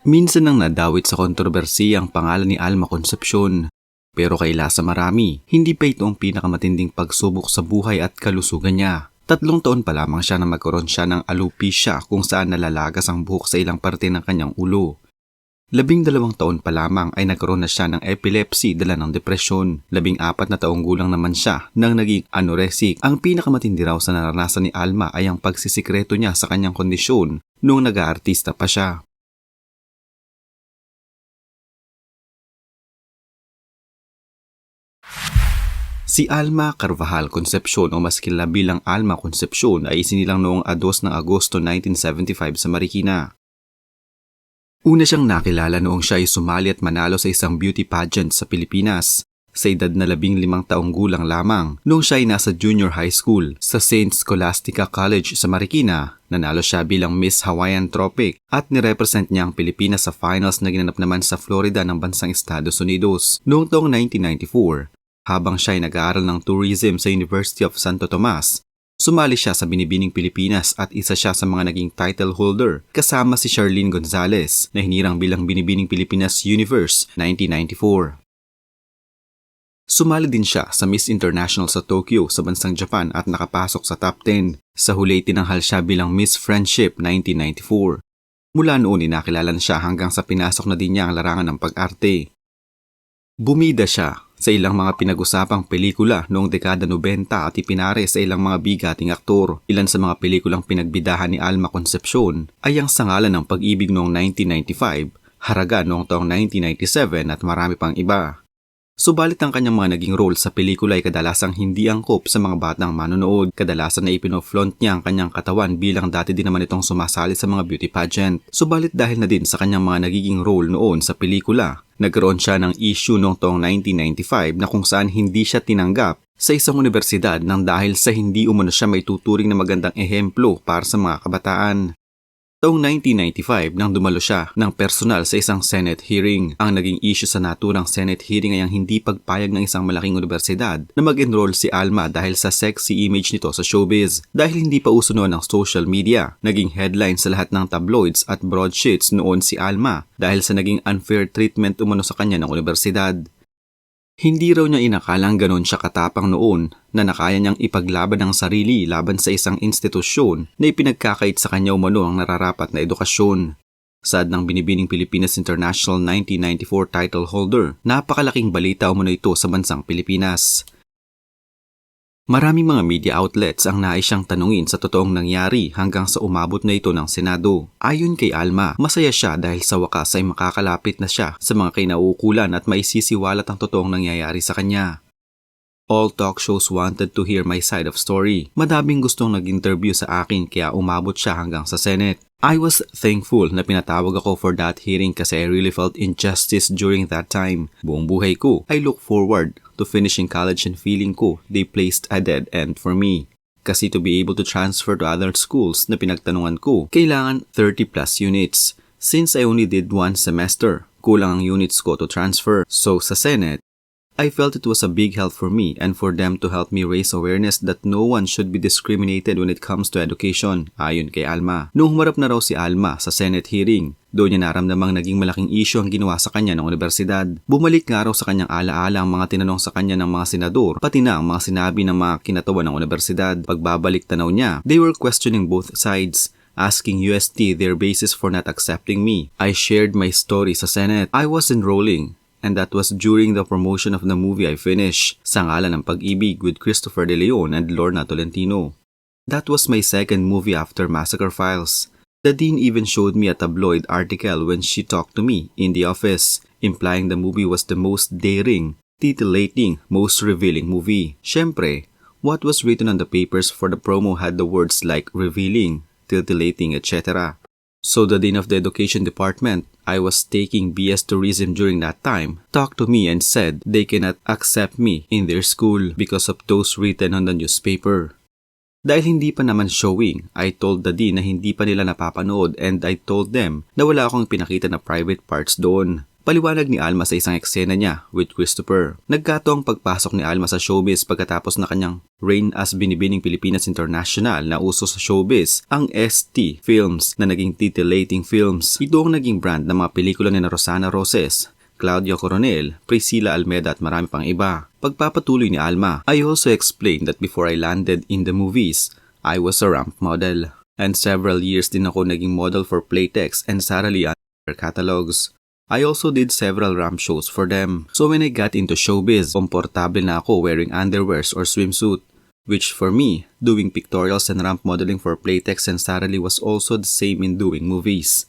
Minsan nang nadawit sa kontrobersiya ang pangalan ni Alma Concepcion. Pero kaila sa marami, hindi pa ito ang pinakamatinding pagsubok sa buhay at kalusugan niya. Tatlong taon pa lamang siya na magkaroon siya ng alopecia kung saan nalalagas ang buhok sa ilang parte ng kanyang ulo. Labing dalawang taon pa lamang ay nagkaroon na siya ng epilepsy dala ng depresyon. Labing apat na taong gulang naman siya nang naging anorexic. Ang pinakamatindi raw sa naranasan ni Alma ay ang pagsisikreto niya sa kanyang kondisyon noong nag-aartista pa siya. Si Alma Carvajal Concepcion o mas kilala bilang Alma Concepcion ay isinilang noong 2 ng Agosto 1975 sa Marikina. Una siyang nakilala noong siya ay sumali at manalo sa isang beauty pageant sa Pilipinas. Sa edad na labing limang taong gulang lamang, noong siya ay nasa junior high school sa St. Scholastica College sa Marikina, nanalo siya bilang Miss Hawaiian Tropic at nirepresent niya ang Pilipinas sa finals na ginanap naman sa Florida ng bansang Estados Unidos noong taong 1994 habang siya ay nag-aaral ng tourism sa University of Santo Tomas. Sumali siya sa Binibining Pilipinas at isa siya sa mga naging title holder kasama si Charlene Gonzalez na hinirang bilang Binibining Pilipinas Universe 1994. Sumali din siya sa Miss International sa Tokyo sa bansang Japan at nakapasok sa top 10. Sa huli tinanghal siya bilang Miss Friendship 1994. Mula noon inakilala na siya hanggang sa pinasok na din niya ang larangan ng pag-arte. Bumida siya sa ilang mga pinag-usapang pelikula noong dekada 90 at ipinare sa ilang mga bigating aktor. Ilan sa mga pelikulang pinagbidahan ni Alma Concepcion ay ang Sangalan ng Pag-ibig noong 1995, Haraga noong taong 1997 at marami pang iba. Subalit ang kanyang mga naging role sa pelikula ay kadalasang hindi angkop sa mga batang manonood. Kadalasan na ipinoflaunt niya ang kanyang katawan bilang dati din naman itong sumasali sa mga beauty pageant. Subalit dahil na din sa kanyang mga nagiging role noon sa pelikula, nagkaroon siya ng issue noong taong 1995 na kung saan hindi siya tinanggap sa isang universidad nang dahil sa hindi umano siya may tuturing na magandang ehemplo para sa mga kabataan. Taong 1995 nang dumalo siya ng personal sa isang Senate hearing. Ang naging issue sa naturang Senate hearing ay ang hindi pagpayag ng isang malaking universidad na mag-enroll si Alma dahil sa sexy image nito sa showbiz. Dahil hindi pa uso noon ang social media, naging headline sa lahat ng tabloids at broadsheets noon si Alma dahil sa naging unfair treatment umano sa kanya ng universidad. Hindi raw niya inakalang ganon siya katapang noon na nakaya niyang ipaglaban ang sarili laban sa isang institusyon na ipinagkakait sa kanya umano ang nararapat na edukasyon. Sad ng Binibining Pilipinas International 1994 title holder, napakalaking balita umano ito sa bansang Pilipinas. Maraming mga media outlets ang nais siyang tanungin sa totoong nangyari hanggang sa umabot na ito ng Senado. Ayon kay Alma, masaya siya dahil sa wakas ay makakalapit na siya sa mga kinauukulan at maisisiwalat ang totoong nangyayari sa kanya. All talk shows wanted to hear my side of story. Madaming gustong nag-interview sa akin kaya umabot siya hanggang sa Senate. I was thankful na pinatawag ako for that hearing kasi I really felt injustice during that time. Buong buhay ko, I look forward to finishing college and feeling ko they placed a dead end for me. Kasi to be able to transfer to other schools na pinagtanungan ko, kailangan 30 plus units. Since I only did one semester, kulang ang units ko to transfer. So sa Senate, I felt it was a big help for me and for them to help me raise awareness that no one should be discriminated when it comes to education, ayon kay Alma. Noong humarap na raw si Alma sa Senate hearing, doon niya naramdamang naging malaking issue ang ginawa sa kanya ng universidad. Bumalik nga raw sa kanyang alaala ang mga tinanong sa kanya ng mga senador, pati na ang mga sinabi ng mga kinatawan ng universidad. Pagbabalik tanaw niya, they were questioning both sides asking UST their basis for not accepting me. I shared my story sa Senate. I was enrolling and that was during the promotion of the movie I finished, Sa Ngalan ng Pag-ibig with Christopher De Leon and Lorna Tolentino. That was my second movie after Massacre Files. The dean even showed me a tabloid article when she talked to me in the office, implying the movie was the most daring, titillating, most revealing movie. Siyempre, what was written on the papers for the promo had the words like revealing, titillating, etc. So the Dean of the Education Department, I was taking BS Tourism during that time, talked to me and said they cannot accept me in their school because of those written on the newspaper. Dahil hindi pa naman showing, I told the Dean na hindi pa nila napapanood and I told them na wala akong pinakita na private parts doon. Paliwanag ni Alma sa isang eksena niya with Christopher. Nagkataong pagpasok ni Alma sa showbiz pagkatapos na kanyang reign as Binibining Pilipinas International na uso sa showbiz ang ST Films na naging titillating films. Ito ang naging brand ng mga pelikula ni na Rosana Roses, Claudio Coronel, Priscilla Almeda at marami pang iba. Pagpapatuloy ni Alma, I also explained that before I landed in the movies, I was a ramp model. And several years din ako naging model for Playtex and Sara under catalogs. I also did several ramp shows for them. So when I got into showbiz, komportable na ako wearing underwears or swimsuit. Which for me, doing pictorials and ramp modeling for Playtex and Sara Lee was also the same in doing movies.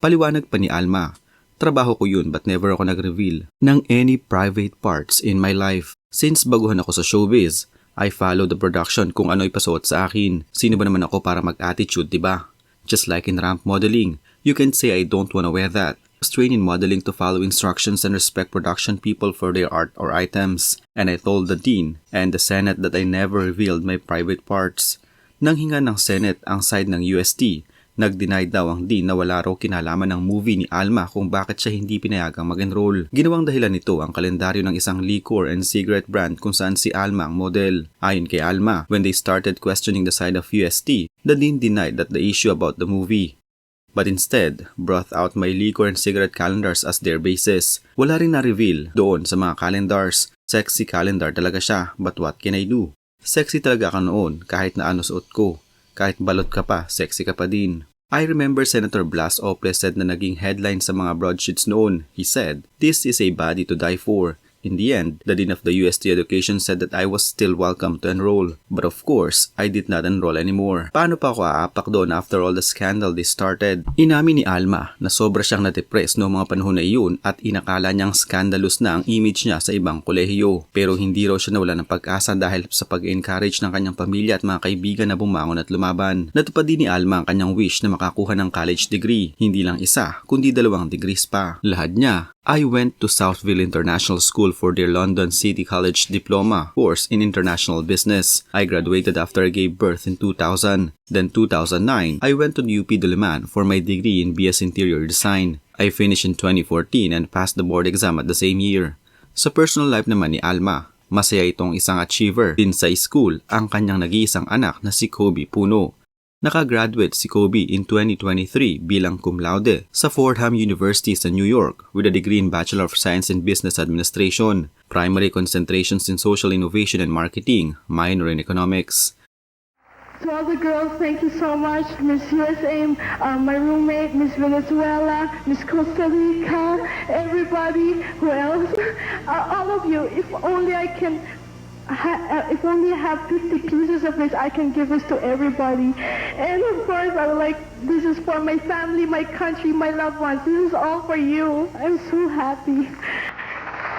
Paliwanag pa ni Alma, trabaho ko yun but never ako nag-reveal ng any private parts in my life. Since baguhan ako sa showbiz, I follow the production kung ano ipasuot sa akin. Sino ba naman ako para mag-attitude, di ba? Just like in ramp modeling, you can say I don't wanna wear that. Trained in modeling to follow instructions and respect production people for their art or items. And I told the dean and the senate that I never revealed my private parts. Nang hinga ng senate ang side ng UST, Nag-deny daw ang dean na wala raw kinalaman ng movie ni Alma kung bakit siya hindi pinayagang mag-enroll. Ginawang dahilan nito ang kalendaryo ng isang liquor and cigarette brand kung saan si Alma ang model. Ayon kay Alma, when they started questioning the side of UST, the dean denied that the issue about the movie. But instead, brought out my liquor and cigarette calendars as their basis. Wala rin na-reveal doon sa mga calendars. Sexy calendar talaga siya, but what can I do? Sexy talaga ka noon kahit na ano suot ko. Kahit balot ka pa, sexy ka pa din. I remember Senator Blas Ople said na naging headline sa mga broadsheets noon. He said, This is a body to die for. In the end, the Dean of the UST Education said that I was still welcome to enroll. But of course, I did not enroll anymore. Paano pa ako aapak doon after all the scandal they started? Inamin ni Alma na sobra siyang na-depress noong mga panahon na iyon at inakala niyang scandalous na ang image niya sa ibang kolehiyo. Pero hindi raw siya nawala ng pag-asa dahil sa pag-encourage ng kanyang pamilya at mga kaibigan na bumangon at lumaban. Natupad din ni Alma ang kanyang wish na makakuha ng college degree. Hindi lang isa, kundi dalawang degrees pa. Lahad niya I went to Southville International School for their London City College Diploma course in International Business. I graduated after I gave birth in 2000. Then 2009, I went to UP Diliman for my degree in BS Interior Design. I finished in 2014 and passed the board exam at the same year. Sa personal life naman ni Alma, masaya itong isang achiever din sa school ang kanyang nag-iisang anak na si Kobe Puno. Nakagraduate si Kobe in 2023 bilang cum laude sa Fordham University sa New York with a degree in Bachelor of Science in Business Administration, primary concentrations in Social Innovation and Marketing, minor in Economics. To all the girls, thank you so much. Miss USA, uh, my roommate, Miss Venezuela, Miss Costa Rica, everybody, who else? Uh, all of you, if only I can, Uh, if only I have 50 pieces of this, I can give this to everybody. And of course, I would like, this is for my family, my country, my loved ones. This is all for you. I'm so happy.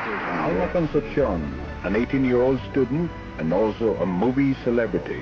Alma Concepcion, an 18-year-old student and also a movie celebrity.